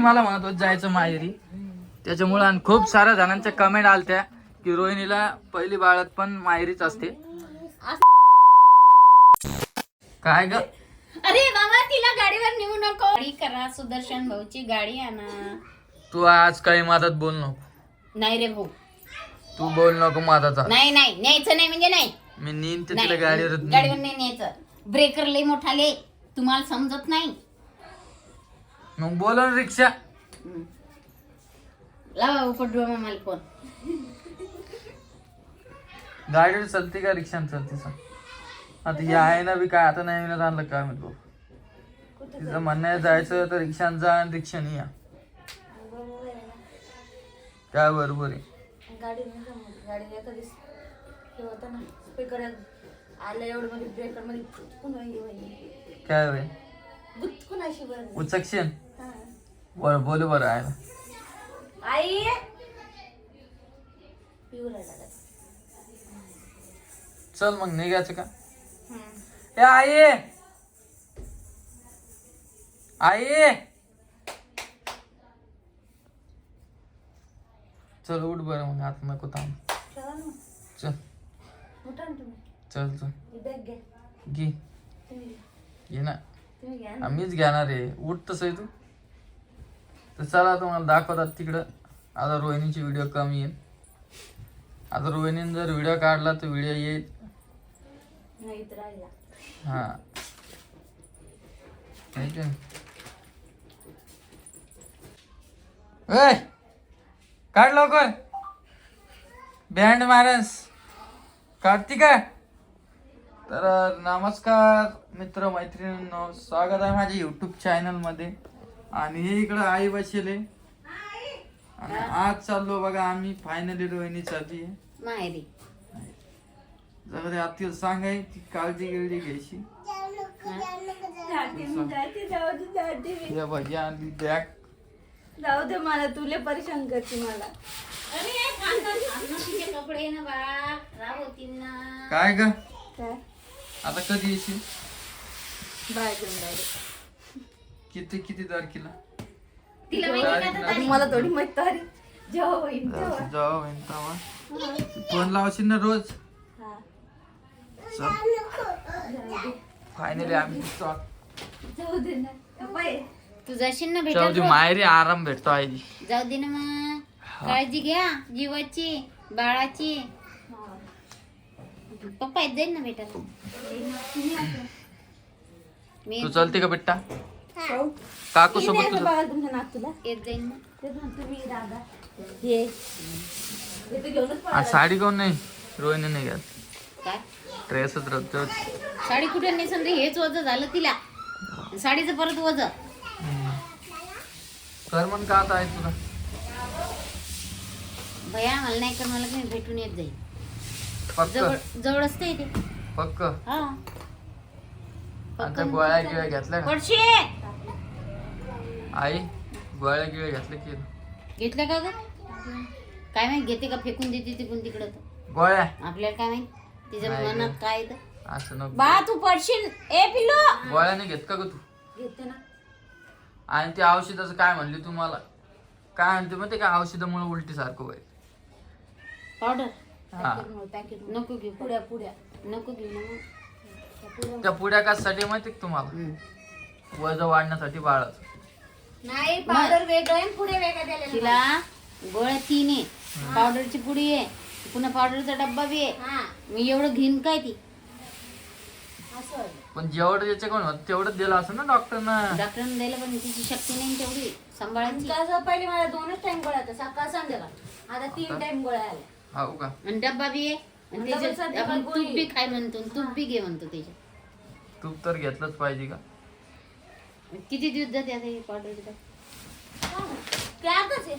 मला म्हणत होत जायचं माहेरी. त्याच्यामुळे आणि खूप साऱ्या जणांच्या कमेंट आलत्या की रोहिणीला पहिली बाळत पण माहेरीच असते. काय ग? अरे बाबा तिला गाडीवर नेऊ नको. गाडी करा सुदर्शन भाऊची गाडी आणा. तू आज काही मदत बोल नको. नाही रे भाऊ. तू बोल नको मदत नाही नाही न्यायचं नाही म्हणजे नाही. मी नेईन ते तिला नाही, गाडीवर गाडीवर नाही न्यायचं. ब्रेकर लय मोठा ले तुम्हाला समजत नाही. मग बोला ना रिक्षा. लावा फोन. गाडीवर चलते का रिक्षाने चलते सांग. आता हे आहे ना बी काय आता नाही विनत आणलं काय म्हणतो तिचं म्हणणं आहे जायचं तर रिक्षाने जा आणि रिक्षाने या काय बरोबर आहे. गाडी नाही जमत गाडी एखादी हे होतं ना स्पीकर आलं एवढं मध्ये ब्रेकरमध्ये गुतकून होई काय अशी बरं हा. बरं बोलू बरं आहे. आई? चल मग निघायचं का. ए आई. आई. चल उठ बरं मग आता नको थांब. चला चल. चल घे. घे. ना. आम्हीच घेणार आहे. उठ तसं आहे तू. तर चला तुम्हाला दाखवतात तिकडं. आता रोहिणीची व्हिडिओ कमी येईल आता रोहिणीने जर व्हिडिओ काढला तर व्हिडिओ येईल. हा. काढ लवकर. बँड मारस. काढती का? तर नमस्कार मित्र मैत्रिणींनो स्वागत आहे माझ्या युट्यूब चॅनलमध्ये. आणि हे इकडं आई बसले आणि आज चाललो बघा आम्ही फायनली रोहिणी चालली आहे. माहेरी. जरा ते आतील सांगाय ती काळजी गिळजी घ्यायची. जाते मी, जाते, जाऊ दे, जाते मी. या भाजी आणली बॅग. जाऊ दे मला तुले परेशान करते मला. अरे थांब, थांब, थांब. ना, तुझे कपडे ना बा. राव होतील ना. काय ग? काय? आता कधी येशील? बाय घेऊन किती किती तारखेला? तिला माहिती का आता तारीख? मला थोडी माहीत तारी जेव्हा होईल तेव्हा. होईन तेव्हा. फोन लावशील ना रोज? हा. फायनली आम्ही निघतो. जाऊ दे ना. बाय तू जाशील ना जाऊ भेटायला? दे माहेरी आराम भेटतो आई जाऊ दे ना मग. काळजी घ्या. जीवाची बाळाची. पप्पा येत जाईल ना भेटायला? मी तू चलते का बेटा काकू सोबत तुझं. बघा तुमच्या नातूला. येत जाईल ना. तेच ना तुम्ही दादा. ये हे तर घेऊनच आज साडी कोण नाही? रोहिणी नाही घ्याल काय? ड्रेसच साडी कुठे नाही समजा हेच वज झालं तिला. साडीचं परत वज कर मग का आता आहे तुला. भया मला नाही कर मला काही भेटून येत जाईल पक्क. जवळ जवळ असते ते. पक्क. हा. आता गोळ्या गिळ्या घेतल्या का? पडशे आई गोळ्या गिळ्या घेतल्या की घेतलं का ग? काय माहीत घेते का फेकून देते तिकडून तिकडं तर. गोळ्या? आपल्याला काय माहीत? तिच्या नाही ग. मनात काय. असं नको बा तू पडशील. ए पिल्लू! गोळ्या नाही घेत का ग तू? घेते ना. आणि ते औषधाचं काय म्हणली तुम्हाला काय म्हणते मग ते काय औषधामुळे उलटी सारखं होईल. पावडर? हा. पॅकेट नको घेऊ. पुड्या पुड्या. नको घेऊ ना मग. त्या पुड्या कशासाठी माहिती का तुम्हाला? हम्म. वजन वाढण्यासाठी बाळाच. नाही पावडर वेगळं आहे पुढे वेगळं तिला गोळ्या तीन आहे. पावडरची पुडी आहे. पुन्हा पावडरचा डब्बा बी आहे. हा. मी एवढं घेईन काय ती? असं पण जेवढं ज्याच्या कोण होत तेवढंच दिलं असं ना डॉक्टरना डॉक्टरने द्यायला पण तिची शक्ती नाही तेवढी. सांभाळायची. कसं पहिले मला दोनच टाइम गोळ्या होत्या. सकाळ संध्याकाळ आता तीन टाइम गोळ्या आल्या. हो का? आणि डब्बा बी आहे. आणि डबल त्याच्यात आपण पण तूप गोळी. बी खाय म्हणतो आणि तूप बी घे म्हणतो त्याच्यात. तूप तर घेतलंच पाहिजे का? किती दिवस जाते आता ही आहे.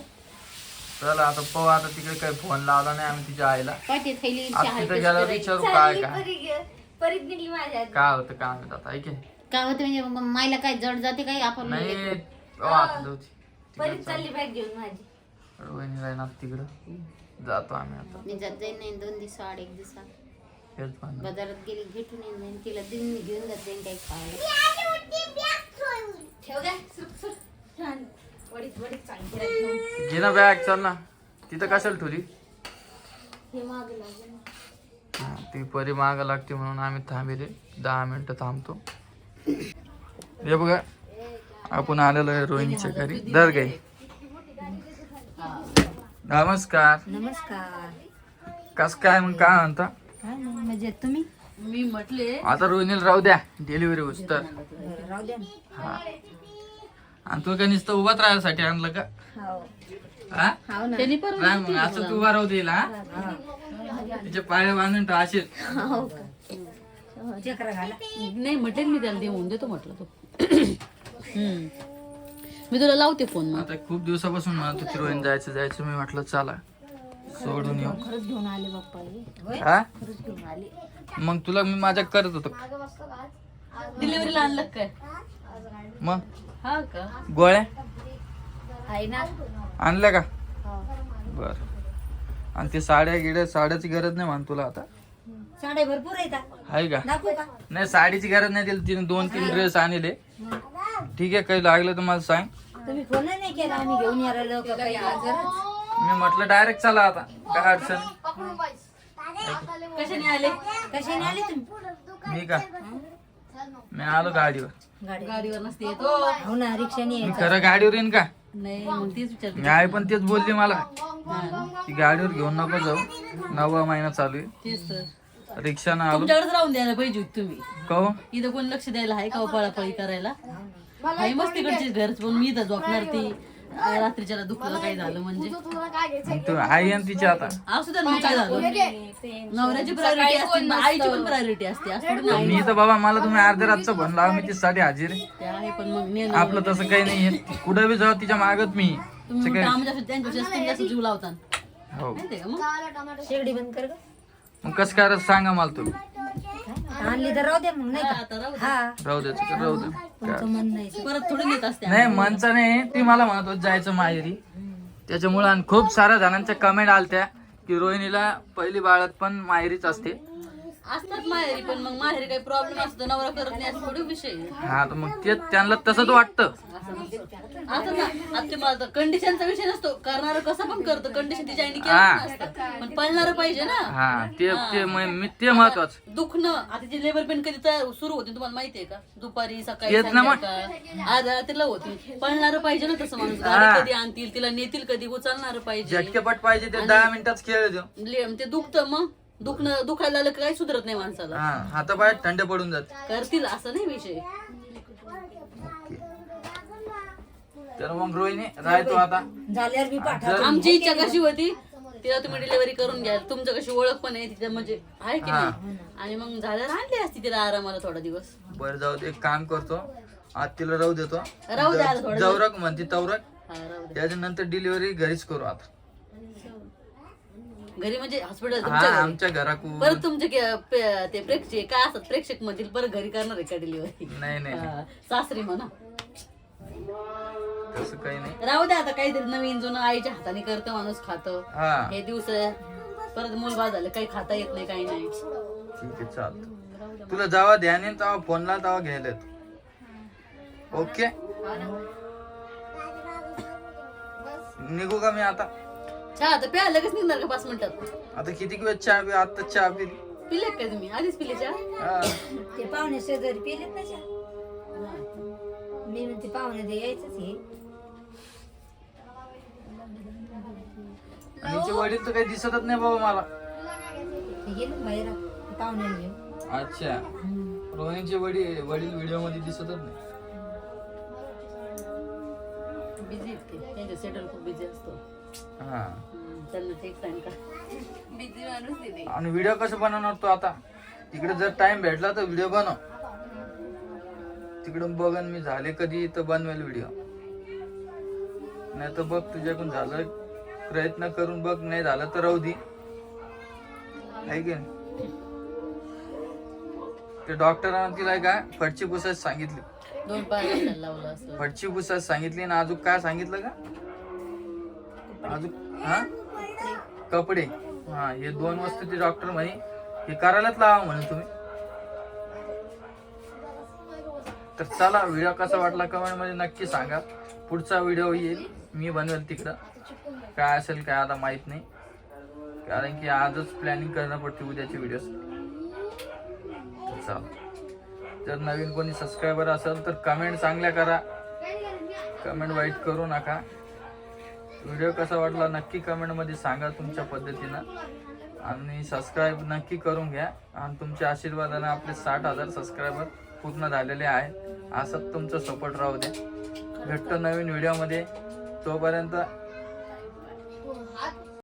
चला आता पाहू आता तिकडे काही फोन लावला नाही आम्ही तिच्या आईला. थैली तिथं गेल्यावर? विचारू काय काय. परीत निघली माझ्या काय होतं काय म्हणत आता ऐके काय होतं म्हणजे मग मायला काय जड जाते काय? आपण नाही लेकरं. अहो, आता जाऊ दे. परीत तिकडे चालली बॅग घेऊन माझी. राहणार तिकडं. जातो आम्ही आता. मी जात जाईन नाही दोन दिवस आड एक हेच म्हणलं. बाजारात गेली भेटून येईन जाईन तिला दिन घेऊन जात जाईन काही खायला ठेव द्या सुट सुट छान वडीच वडीच सांगितलं घेऊन घे ना बॅग चल ना. तिथं कशाला ठेवली? हे हा, ती परी माग लागते म्हणून आम्ही थांबले. दहा मिनिटं थांबतो. हे बघा आपण आलेलो आहे रोहिणीच्या घरी. दर गाई. नमस्कार. नमस्कार. कस काय मग काय म्हणता? काय म्हणजे तुम्ही? मी म्हटले आता रोहिणीला राहू द्या. डिलिव्हरी होस तर. बरं, राहू द्या ना. हा. आणि तू काय नुसतं उभाच राहायसाठी आणलं का? हो. हा ना. त्यांनी पण राह मग असं तू उभा राहू देईल हा. तिचे पाय बांधून टाशील हो घाला नाही म्हटलं मी त्याला देऊन देतो म्हटलं तो. हम्म. मी तुला लावते फोन मग. आता खूप दिवसापासून म्हणत होती रोहिणी जायचं जायचं मी म्हटलं चला सोडून येऊ. खरंच घेऊन आले बाप्पा होय? हा खरंच घेऊन आले. मग तुला मी माझ्या करत होतो. डिलिव्हरीला आणलं काय? मग? हा का? गोळ्या? आहे ना. आणल्या का? बर. आणि ते साड्या गिड्या साड्याची गरज नाही मान तुला आता. साड्या भरपूर येतात आहे का? दाखवू का? नाही साडीची गरज नाही तिला. तिने दोन तीन ड्रेस आणले. ठीक आहे काही लागलं तर मला सांग. तुम्ही फोन नाही केला आम्ही घेऊन यायला का काही आजारच. मी म्हटलं डायरेक्ट चला आता. काय अडचण? कशाने आले? कशाने आले तुम्ही? मी का? मी आलो गाडीवर. गाडी गाडीवर नसते येतो हो ना रिक्षाने मी खरं गाडीवर येईन का? नाही मग तीच मी आई पण तेच बोलली मला. की गाडीवर घेऊन नको जाऊ. नववा महिना चालू आहे. तेच तर. रिक्षानं आलो. तुमच्याकडेच राहून द्यायला पाहिजे होती तुम्ही. कहो? इथं कोण लक्ष द्यायला आहे का हो पळापळी करायला? हाय मस्त तिकडचे घर पण मी इथं झोपणार ती. आ, रात्रीच्याला दुखलं काय झालं म्हणजे? मग तू आई आणि तिची आता. असू द्या ना, मग काय झालं नवऱ्याची प्रायोरिटी असते मग आईची पण प्रायोरिटी असते असं थोडी नाही. मी तर बाबा मला तुम्ही अर्ध्या रातचं भन लावा मी तिच्यासाठी हाजीर. आहे. ते आहे पण मग नेलं आपलं तसं काही नाही कुठं बी जाऊ तिच्या मागत मी. तुम्ही मग त्यांच्या जास्त जास्त जीव लावता हो. माहितीये का मग? शेगडी बंद कर ग. मग कसं काय सांगा मला तुम्ही. आणली तर राहू द्या मग नाही का? आता राहू दे. हा. दे मन नाही. परत थोडी नेत असते नाही मनचा नाही. ती मला म्हणत होत जायचं माहेरी. त्याच्यामुळे आणि खूप साऱ्या जणांच्या कमेंट आलत्या की रोहिणीला पहिली बाळात पण माहेरीच असते. असतात माहेरी पण मग माहेरी काही प्रॉब्लेम असतो नवरा करत नाही असं थोडी विषय आहे. हा तर मग ते त्यांना तसंच वाटतं. असं ना आता ते कंडिशनचा विषय नसतो. करणार कसं पण करतं कंडिशन तिच्या आईने हा. केलं नसतं. पण पळणार पाहिजे ना. हा ते ते म- मी ते महत्वाचं. दुखणं आता ती लेबर पेन कधी तयार सुरू होते तुम्हाला माहितीये का? दुपारी सकाळी तेच ना मग. संध्याकाळ. आज रात्रीला होती. पळणार पाहिजे ना तसं माणूस. हा. गाडी कधी आणतील तिला नेतील कधी उचलणार पाहिजे. झटकेपट पाहिजे ते दहा मिनिटात खेळ देऊ. ले- ते दुखतं मग. दुखणं दुखायला लागलं की काही सुधरत नाही माणसाला. हा हातापाय थंड पडून जात. करतील असं नाही विषय. तर मग रोहिणी राहतो आता. झाल्यावर मी पाठवतो. आमची इच्छा कशी होती? तिला तुम्ही डिलिव्हरी करून घ्याल तुमचं कशी ओळख पण आहे तिच्या म्हणजे आहे की नाही? आणि मग झाल्यावर आणली असती तिला आरामाला थोडा दिवस. बरं जाऊ दे एक काम करतो. आज तिला राहू देतो. राहू द्या थोडं जवरक म्हणते तवरक. हा, राहू दे. त्याच्यानंतर डिलिव्हरी घरीच करू आता घरी म्हणजे हॉस्पिटल हा आमच्या घराकू परत तुमचे के- पे- ते प्रेक्षक काय असतात प्रेक्षक मधील परत घरी करणार आहे का डिलिव्हरी नाही नाही. नाही. सासरी म्हणा. तसं काही नाही. राहू द्या आता काहीतरी नवीन जुनं आईच्या हाताने करतं माणूस खातं. हा. हे दिवस परत मुलबाद झालं काही खाता येत नाही काही नाही. ठीक आहे चालतं. तुला जेव्हा ध्यान येईल तेव्हा फोनला तेव्हा घ्यायला येतो. ओके? निघू का मी आता? चहा तर प्या लगेच निघणार का पाच मिनिटात आता किती वेळ चहा पी आता चहा पी पिले काय तुम्ही? आधीच पिले चहा? हा. ते पाहुणे शेजारी पेलेत ना चहा. मी म्हणते पाहुणे ते यायचंच हे आणि हिचे वडील तर काही दिसतच नाही बाबा मला. ते गेले ना बाहेर पाहुण्याला घेऊन. अच्छा. रोहिणीचे वडील वडील व्हिडिओमध्ये दिसतच नाही. बिझी त्यांचे सेटल खूप बिझी असतो. हा. हम्म, त्यांना का? बिझी माणूस. आणि व्हिडिओ कसं बनवणार तू आता? तिकडे जर टाइम भेटला तर व्हिडिओ बनव. तिकडून बघन मी झाले कधी तर बनवेल व्हिडिओ नाही तर बघ तुझ्याकडून झालं प्रयत्न करून बघ नाही झालं तर राहू दे. आहे की नाही? ते डॉक्टरांना तिला काय फडची पुसायला सांगितली. दोन पाय लावलं असं. फडची सांगितली ना अजून काय सांगितलं का? अजून हा? कपडे. हा हे दोन वस्तू ते डॉक्टर म्हणे हे करायलाच लावा म्हणे तुम्ही. तर चला व्हिडिओ कसा वाटला कमेंटमध्ये नक्की सांगा. पुढचा व्हिडिओ येईल. मी बनवेल तिकडं. काय असेल काय आता माहीत नाही. कारण की आजच प्लॅनिंग करणं पडते उद्याचे व्हिडिओ चला. जर नवीन कोणी सबस्क्रायबर असेल तर कमेंट चांगल्या करा. कमेंट वाईट करू नका. व्हिडिओ कसा वाटला नक्की कमेंटमध्ये सांगा तुमच्या पद्धतीनं. आणि सबस्क्राईब नक्की करून घ्या. आणि तुमच्या आशीर्वादाने आपले साठ हजार सबस्क्रायबर पूर्ण झालेले आहे असंच तुमचं सपोर्ट राहू द्या भेटतो नवीन व्हिडिओमध्ये तोपर्यंत